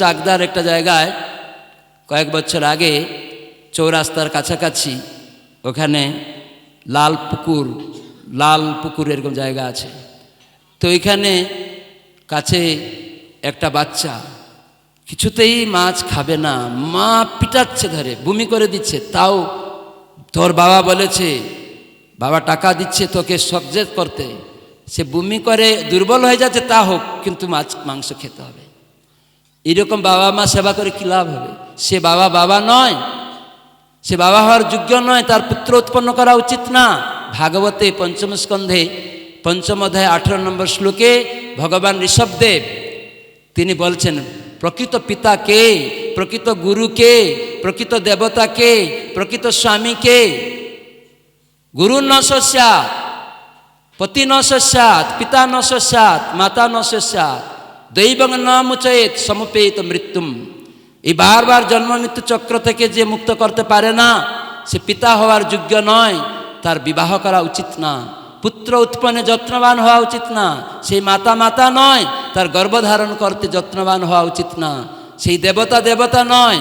চাকদার একটা জায়গায় কয়েক বছর আগে চৌরাস্তার কাছাকাছি ওখানে লাল পুকুর লাল পুকুর এরকম জায়গা আছে। তো এখানে কাছে একটা বাচ্চা কিছুতেই মাছ খাবে না, মা পিটাচ্ছে ধরে, বমি করে দিচ্ছে। তাও তোর বাবা বলেছে, বাবা টাকা দিচ্ছে তোকে সবজেত করতে। সে বমি করে দুর্বল হয়ে যাচ্ছে, তা হোক, কিন্তু মাছ, মাংস খেতে হবে। এরকম বাবা মা সেবা করে কী লাভ হবে? সে বাবা বাবা নয়। সে বাবা হওয়ার যোগ্য নয়, তার পুত্র উৎপন্ন করা উচিত না। ভাগবতে পঞ্চম স্কন্ধে, পঞ্চম অধ্যায় আঠেরো নম্বর শ্লোকে ভগবান ঋষভদেব তিনি বলছেন, প্রকৃত পিতা কে? প্রকৃত গুরু কে? প্রকৃত দেবতা কে? প্রকৃত স্বামী কে? গুরু ন সস্যাৎ পতি ন সস্যাৎ পিতা ন সস্যাৎ মাতা ন সস্যাৎ দৈবং ন মুচয়েত সমুপেত মৃত্যুম। এই বারবার জন্ম মৃত্যু চক্র থেকে যে মুক্ত করতে পারে না, সে পিতা হওয়ার যোগ্য নয়, তার বিবাহ করা উচিত না। পুত্র উৎপন্নে যত্নবান হওয়া উচিত না, সেই মাতা মাতা নয়, তার গর্ভধারণ করতে যত্নবান হওয়া উচিত না। সেই দেবতা দেবতা নয়,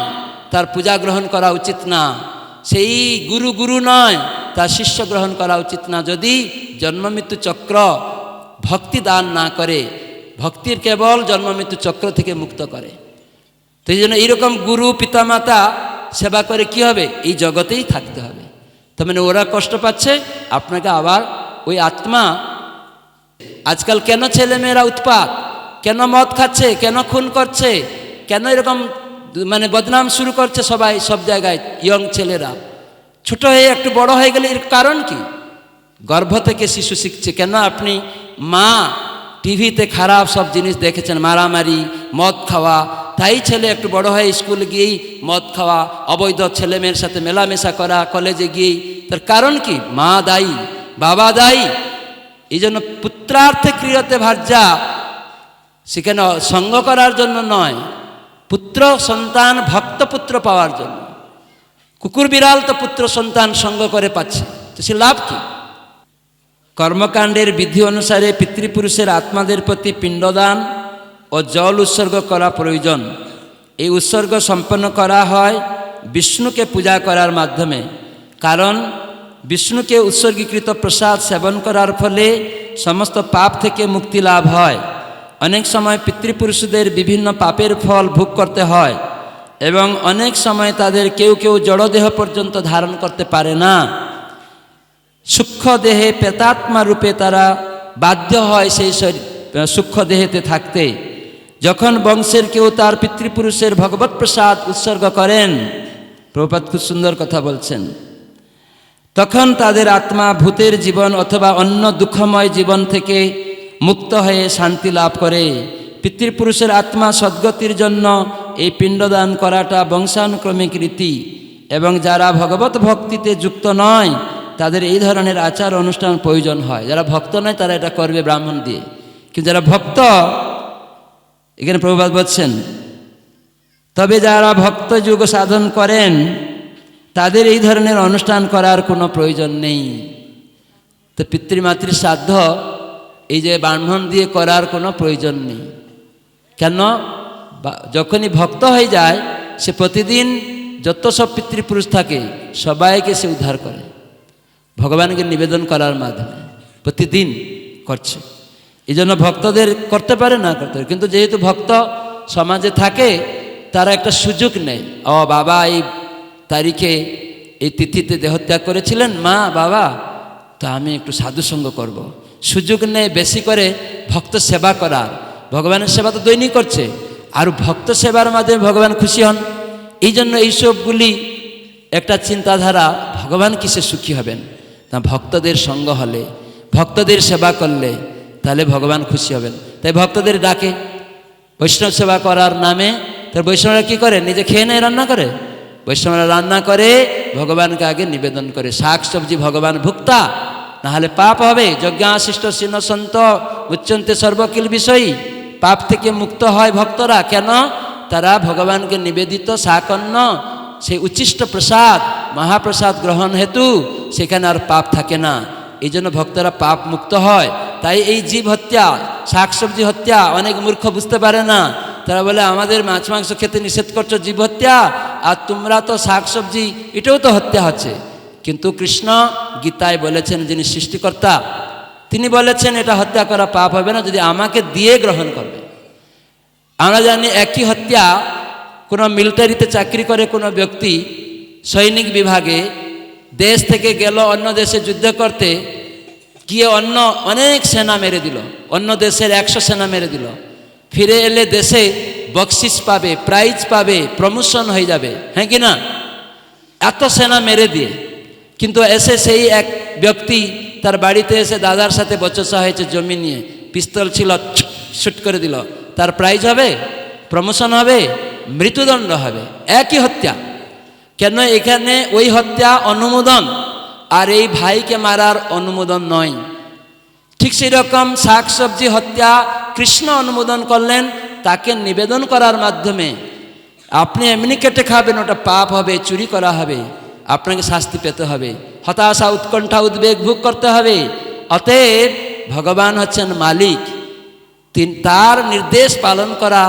তার পূজা গ্রহণ করা উচিত না। সেই গুরু গুরু নয়, তার শিষ্য গ্রহণ করা উচিত না। যদি জন্মমৃত্যু চক্র ভক্তি দান না করে ভক্তির কেবল জন্মমৃত্যু চক্র থেকে মুক্ত করে। তো এই জন্য এইরকম গুরু, পিতামাতা সেবা করে কি হবে? এই জগতেই থাকতে হবে। তার মানে ওরা কষ্ট পাচ্ছে, আপনাকে আবার ওই আত্মা, আজকাল কেন ছেলেমেয়েরা উৎপাত? কেন মদ খাচ্ছে? কেন খুন করছে? কেন এরকম মানে বদনাম শুরু করছে সবাই, সব জায়গায় ইয়ং ছেলেরা? ছোট হয়ে, একটু বড় হয়ে গেলে এর কারণ কি? গর্ভ থেকে শিশু শিখছে। কেন আপনি মা টিভিতে খারাপ সব জিনিস দেখেছেন, মারামারি, মদ খাওয়া। তাই ছেলে একটু বড় হয় স্কুল গিয়েই মদ খাওয়া, অবৈধ ছেলে মেয়ের সাথে মেলামেশা করা, কলেজে গিয়েই। তার কারণ কি? মা দায়ী, বাবা দায়ী। এই জন্য পুত্রার্থে ক্রিয়তে ভার্যা। সেখানে সঙ্গ করার জন্য নয়, পুত্র, সন্তান ভক্ত পুত্র পাওয়ার জন্য। কুকুর বিড়াল তো পুত্র, সন্তান সঙ্গ করে পাচ্ছে। তো সে লাভ কি? কর্মকাণ্ডের বিধি অনুসারে পিতৃপুরুষের আত্মাদের প্রতি পিণ্ডদান ও জল উৎসর্গ করা প্রয়োজন। এই উৎসর্গ সম্পন্ন করা হয় বিষ্ণুকে পূজা করার মাধ্যমে। কারণ বিষ্ণুকে উৎসর্গীকৃত প্রসাদ সেবন করার ফলে সমস্ত পাপ থেকে মুক্তি লাভ হয়। অনেক সময় পিতৃপুরুষদের বিভিন্ন পাপের ফল ভোগ করতে হয় এবং অনেক সময় তাদের কেউ কেউ জড়দেহ পর্যন্ত ধারণ করতে পারে না। সূক্ষ্ম দেহে প্রেতাত্মা রূপে তারা বাধ্য হয় সেই সূক্ষ্ম দেহেতে থাকতে। যখন বংশের কেউ তার পিতৃপুরুষের ভগবত প্রসাদ উৎসর্গ করেন প্রপাত খুব সুন্দর কথা বলছেন, তখন তাদের আত্মা ভূতের জীবন অথবা অন্য দুঃখময় জীবন থেকে মুক্ত হয়ে শান্তি লাভ করে। পিতৃপুরুষের আত্মা সদ্গতির জন্য এই পিণ্ডদান করাটা বংশানুক্রমিক রীতি এবং যারা ভগবত ভক্তিতে যুক্ত নয় তাদের এই ধরনের আচার অনুষ্ঠান প্রয়োজন হয়। যারা ভক্ত নয়, তারা এটা করবে ব্রাহ্মণ দিয়ে। কিন্তু যারা ভক্ত, এখানে প্রভুপাত বলছেন, তবে যারা ভক্ত যুগ সাধন করেন, তাদের এই ধরনের অনুষ্ঠান করার কোনো প্রয়োজন নেই। তো পিতৃমাতৃ শ্রাদ্ধ, এই যে ব্রাহ্মণ দিয়ে করার কোনো প্রয়োজন নেই। কেন? যখনই ভক্ত হয়ে যায়, সে প্রতিদিন যত সব পিতৃপুরুষ থাকে, সবাইকে সে উদ্ধার করে। ভগবানকে নিবেদন করার মাধ্যমে প্রতিদিন করছে। এই জন্য ভক্তদের করতে পারে, না করতে পারে। কিন্তু যেহেতু ভক্ত সমাজে থাকে, তারা একটা সুযোগ নেই ও বাবা, এই তারিখে এই তিথিতে দেহত্যাগ করেছিলেন? মা, বাবা, তো আমি একটু সাধুসঙ্গ করব। সুযোগ নেই বেশি করে ভক্ত সেবা করার। ভগবানের সেবা তো দৈনিক করছে। আর ভক্ত সেবার মাধ্যমে ভগবান খুশি হন। এই জন্য এইসবগুলি একটা চিন্তাধারা ভগবান কিসে সুখী হবেন? তা ভক্তদের সঙ্গ হলে, ভক্তদের সেবা করলে তাহলে ভগবান খুশি হবেন। তাই ভক্তদের ডাকে, বৈষ্ণব সেবা করার নামে তার বৈষ্ণবরা কী করে? নিজে খেয়ে নেয়, রান্না করে? বৈষ্ণবরা রান্না করে, ভগবানকে আগে নিবেদন করে, শাক সবজি ভগবান ভুক্তা, নাহলে পাপ হবে, যজ্ঞাশিষ্ট সিন সন্ত উচ্চন্তে সর্বকিল বিষয়ী, পাপ থেকে মুক্ত হয় ভক্তরা। কেন? তারা ভগবানকে নিবেদিত শাকন্ন, সেই উচ্ছিষ্ট প্রসাদ মহাপ্রসাদ গ্রহণ হেতু সেখানে আর পাপ থাকে না। এই জন্য ভক্তরা পাপ মুক্ত হয়। তাই এই জীব হত্যা, শাকসবজি হত্যা, অনেক মূর্খ বুঝতে পারে না। তারা বলে, আমাদের মাছ, মাংস খেতে নিষেধ করছ, জীব হত্যা? আর তোমরা তো শাকসবজি, এটাও তো হত্যা হচ্ছে। কিন্তু কৃষ্ণ গীতায় বলেছেন, যিনি সৃষ্টিকর্তা, তিনি বলেছেন, এটা হত্যা করা পাপ হবে না, যদি আমাকে দিয়ে গ্রহণ করবে। আমরা জানি একই হত্যা কোনো মিলিটারিতে চাকরি করে কোনো ব্যক্তি সৈনিক বিভাগে দেশ থেকে গেল, অন্য দেশে যুদ্ধ করতে, গিয়ে অন্য অনেক সেনা মেরে দিল, অন্য দেশের একশো সেনা মেরে দিল। ফিরে এলে দেশে বকশিস পাবে প্রাইজ পাবে প্রমোশন হয়ে যাবে হ্যাঁ কি না? এত সেনা মেরে দিয়ে। কিন্তু এসে সেই এক ব্যক্তি তার বাড়িতে এসে দাদার সাথে বচসা হয়েছে, জমি নিয়ে, পিস্তল ছিল শুট করে দিল। তার প্রাইজ হবে প্রমোশন হবে, মৃত্যুদণ্ড হবে, একই হত্যা। কেন এখানে ওই হত্যা অনুমোদন আর এই ভাইকে মারার অনুমোদন নয়? ঠিক সেই রকম শাকসবজি হত্যা কৃষ্ণ অনুমোদন করলেন, তাকে নিবেদন করার মাধ্যমে। আপনি এমনি কেটে খাবেন, ওটা পাপ হবে, চুরি করা হবে, আপনাকে শাস্তি পেতে হবে। হতাশা, উৎকণ্ঠা, উদ্বেগ ভোগ করতে হবে। অতএব ভগবান হচ্ছেন মালিক। তার নির্দেশ পালন করা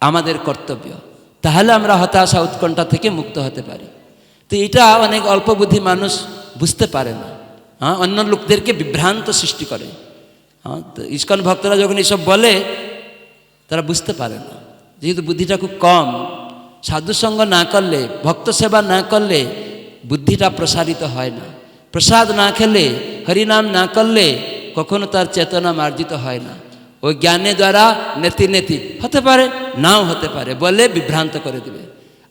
আমাদের কর্তব্য। তাহলে আমরা হতাশা উৎকণ্ঠা থেকে মুক্ত হতে পারি। তো এটা অনেক অল্প বুদ্ধি মানুষ বুঝতে পারে না। হ্যাঁ অন্য লোকদেরকে বিভ্রান্ত সৃষ্টি করে। হ্যাঁ তো ইস্কন ভক্তরা যখন এসব বলে, তারা বুঝতে পারে না। যেহেতু বুদ্ধিটা খুব কম সাধুসঙ্গ না করলে, ভক্ত সেবা না করলে বুদ্ধিটা প্রসারিত হয় না। প্রসাদ না খেলে, হরিনাম না করলে কখনো তার চেতনা মার্জিত হয় না। ওই জ্ঞানের দ্বারা নেতি নেতি হতে পারে, নাও হতে পারে, বলে বিভ্রান্ত করে দেবে।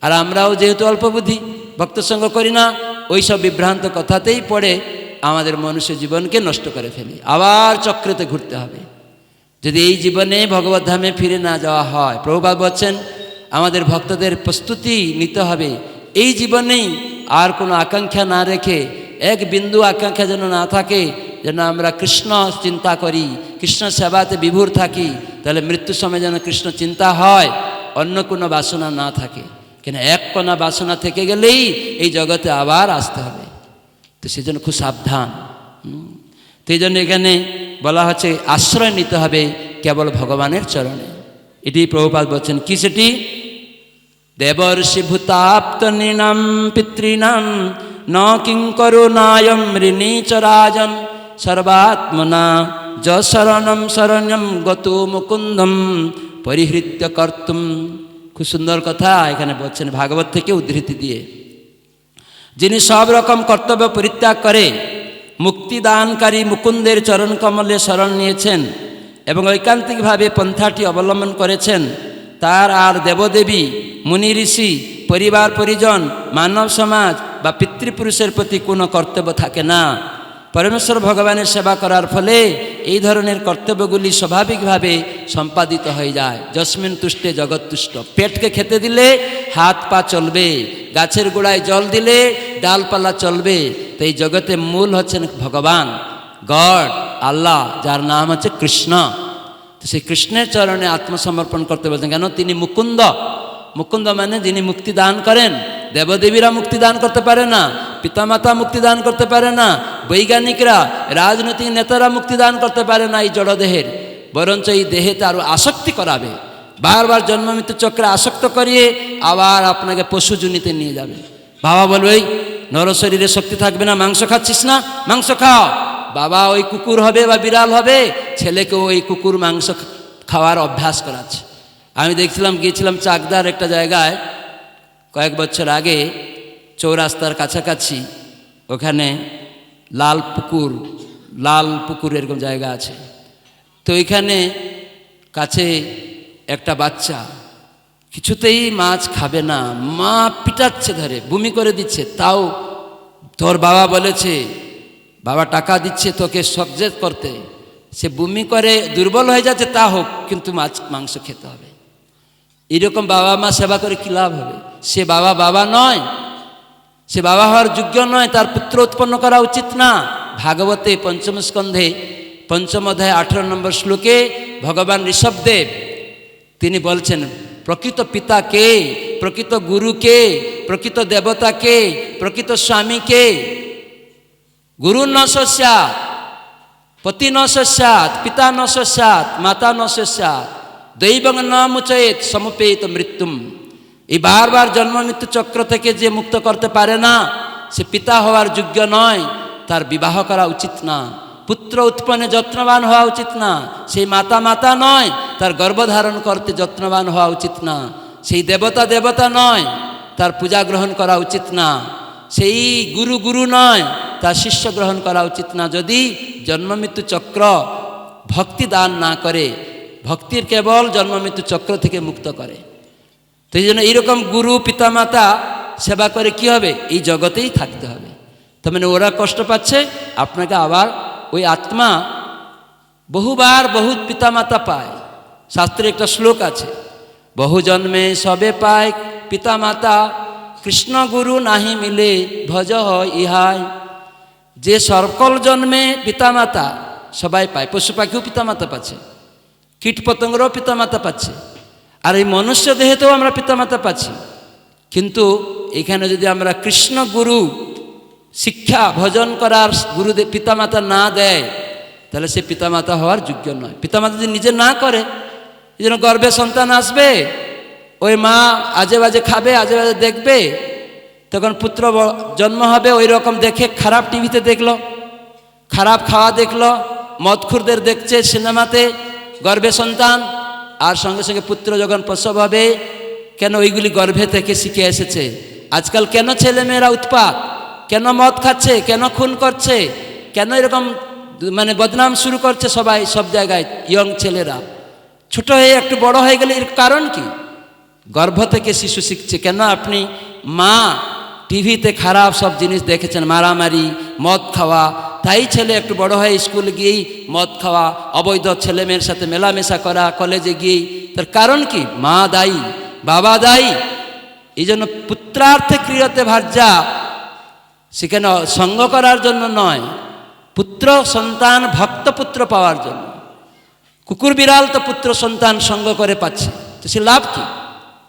আর আমরাও যেহেতু অল্প বুদ্ধি ভক্ত সঙ্গ করি না, ওই সব বিভ্রান্ত কথাতেই পড়ে আমাদের মনুষ্য জীবনকে নষ্ট করে ফেলি। আবার চক্রেতে ঘুরতে হবে। যদি এই জীবনে ভগবত ধামে ফিরে না যাওয়া হয়, প্রভুপাদ বলছেন, আমাদের ভক্তদের প্রস্তুতি নিতে হবে। এই জীবনেই আর কোনো আকাঙ্ক্ষা না রেখে, এক বিন্দু আকাঙ্ক্ষা যেন না থাকে যেন আমরা কৃষ্ণ চিন্তা করি, কৃষ্ণ সেবাতে বিভোর থাকি, তাহলে মৃত্যু সময় যেন কৃষ্ণ চিন্তা হয়, অন্য কোনো বাসনা না থাকে। কেন এক কোনা বাসনা থেকে গেলেই এই জগতে আবার আসতে হবে। তো সেজন্য খুব সাবধান। এই জন্য এখানে বলা হচ্ছে, আশ্রয় নিতে হবে কেবল ভগবানের চরণে। এটি প্রভুপাত বলছেন, কি সেটি? দেবর্ষি ভূতাপ্ত পিতৃণাম ন কিং ঋণী চ রাজন সর্বাত্মনা। য শরণম শরণ্যম গত মুকুন্দম। পরিহৃত্য কর্তুম। খুব সুন্দর কথা এখানে বলছেন ভাগবত থেকে উদ্ধৃতি দিয়ে। যিনি সব রকম কর্তব্য পরিত্যাগ করে, মুক্তিদানকারী মুকুন্দের চরণ কমলে শরণ নিয়েছেন এবং ঐকান্তিকভাবে পন্থাটি অবলম্বন করেছেন, তার আর দেবদেবী, মুনি ঋষি, পরিবার পরিজন, মানব সমাজ বা পিতৃপুরুষের প্রতি কোনো কর্তব্য থাকে না। পরমেশ্বর ভগবানের সেবা করার ফলে এই ধরনের কর্তব্যগুলি স্বাভাবিকভাবে সম্পাদিত হয়ে যায়। যস্মিন তুষ্টে জগৎ তুষ্ট। পেটকে খেতে দিলে হাত পা চলবে, গাছের গোড়ায় জল দিলে ডালপালা চলবে। তো এই জগতে মূল হচ্ছেন ভগবান, গড, আল্লাহ, যার নাম হচ্ছে কৃষ্ণ। তো সেই কৃষ্ণের চরণে আত্মসমর্পণ করতে বলছেন, কেন? তিনি মুকুন্দ। মুকুন্দ মানে যিনি মুক্তি দান করেন। দেবদেবীরা মুক্তি দান করতে পারে না। পিতামাতা মুক্তি দান করতে পারে না, বৈজ্ঞানিকরা, রাজনৈতিক নেতারা মুক্তিদান করতে পারে না এই জড়দেহের। বরঞ্চ এই দেহেতে আরও আসক্তি করাবে। বারবার জন্ম মৃত্যু চক্রে আসক্ত করিয়ে আবার আপনাকে পশু জুনিতে নিয়ে যাবে। বাবা বলবে ওই নর শরীরে শক্তি থাকবে না, মাংস খাচ্ছিস না, মাংস খাও বাবা ওই কুকুর হবে বা বিড়াল হবে, ছেলেকেও ওই কুকুর মাংস খাওয়ার অভ্যাস করাচ্ছে। আমি দেখছিলাম, গিয়েছিলাম চাকদার একটা জায়গায়, কয়েক বছর আগে চৌরাস্তার কাছাকাছি ওখানে লাল পুকুর লাল পুকুর এরকম জায়গা আছে। তো এখানে কাছে একটা বাচ্চা কিছুতেই মাছ খাবে না, মা পিটাচ্ছে ধরে, বমি করে দিচ্ছে। তাও তোর বাবা বলেছে, বাবা টাকা দিচ্ছে তোকে সবজেক্ট করতে। সে বমি করে, দুর্বল হয়ে যাচ্ছে, তা হোক, কিন্তু মাছ, মাংস খেতে হবে। এরকম বাবা মা সেবা করে কী লাভ হবে? সে বাবা বাবা নয় সে বাবা হওয়ার যোগ্য নয়, তার পুত্র উৎপন্ন করা উচিত না। ভাগবতে পঞ্চম স্কন্ধে, পঞ্চম অধ্যায়, আঠেরো নম্বর শ্লোকে ভগবান ঋষভদেব, তিনি বলছেন, প্রকৃত পিতা কে? প্রকৃত গুরু কে? প্রকৃত দেবতা কে? প্রকৃত স্বামী কে? গুরু ন সস্যাৎ, পতি ন সস্যাৎ, পিতা ন সস্যাৎ, মাতা ন সস্যাৎ, দৈবং ন মুচয়েত সমুপেত মৃত্যুম। এই বারবার জন্ম মৃত্যু চক্র থেকে যে মুক্ত করতে পারে না, সে পিতা হওয়ার যোগ্য নয়, তার বিবাহ করা উচিত না। পুত্র উৎপন্নে যত্নবান হওয়া উচিত না, সেই মাতা মাতা নয়, তার গর্ভধারণ করতে যত্নবান হওয়া উচিত না। সেই দেবতা দেবতা নয়, তার পূজা গ্রহণ করা উচিত না। সেই গুরু গুরু নয়, তার শিষ্য গ্রহণ করা উচিত না। যদি জন্মমৃত্যু চক্র ভক্তি দান না করে, ভক্তির কেবল জন্মমৃত্যু চক্র থেকে মুক্ত করে। তো এই জন্য এইরকম গুরু, পিতামাতা সেবা করে কি হবে? এই জগতেই থাকতে হবে। তার মানে ওরা কষ্ট পাচ্ছে, আপনাকে আবার ওই আত্মা বহুবার বহু পিতামাতা পায়। শাস্ত্রে একটা শ্লোক আছে, বহু জন্মে সবে পায় পিতামাতা, কৃষ্ণ গুরু নাহি মিলে ভজ হয় ইহাই। যে সকল জন্মে পিতামাতা সবাই পায়। পশু পাখিও পিতামাতা পাচ্ছে, কীট পতঙ্গরাও পিতামাতা পাচ্ছে। আর এই মনুষ্য দেহেতেও আমরা পিতামাতা পাচ্ছি। কিন্তু এখানে যদি আমরা কৃষ্ণ গুরু শিক্ষা ভজন করার গুরুদেব পিতামাতা না দেয়, তাহলে সে পিতামাতা হওয়ার যোগ্য নয়। পিতামাতা যদি নিজে না করে, এই জন্য গর্ভে সন্তান আসবে, ওই মা আজে বাজে খাবে, আজে বাজে দেখবে, তখন পুত্র জন্ম হবে, ওই রকম দেখে খারাপ টিভিতে দেখল, খারাপ খাওয়া দেখল, মদখুরদের দেখছে, সিনেমাতে, গর্ভে সন্তান আর সঙ্গে সঙ্গে পুত্র যখন প্রসব হবে, কেন ওইগুলি গর্ভে থেকে শিখে এসেছে? আজকাল কেন ছেলেমেয়েরা উৎপাত? কেন মদ খাচ্ছে? কেন খুন করছে? কেন এরকম মানে বদনাম শুরু করছে সবাই, সব জায়গায় ইয়ং ছেলেরা? ছোট হয়ে, একটু বড় হয়ে গেলে এর কারণ কি? গর্ভ থেকে শিশু শিখছে। কেন আপনি মা টিভিতে খারাপ সব জিনিস দেখেছেন? মারামারি, মদ খাওয়া তাই ছেলে একটু বড় হয় স্কুল গিয়েই মদ খাওয়া, অবৈধ ছেলে মেয়ের সাথে মেলামেশা করা, কলেজে গিয়েই। তার কারণ কি? মা দায়ী, বাবা দায়ী। এই জন্য পুত্রার্থে ক্রিয়তে ভার্যা। সেখানে সঙ্গ করার জন্য নয়, পুত্র, সন্তান, ভক্ত, পুত্র পাওয়ার জন্য। কুকুর বিড়াল তো পুত্র, সন্তান সঙ্গ করে পাচ্ছে। তো সে লাভ কি?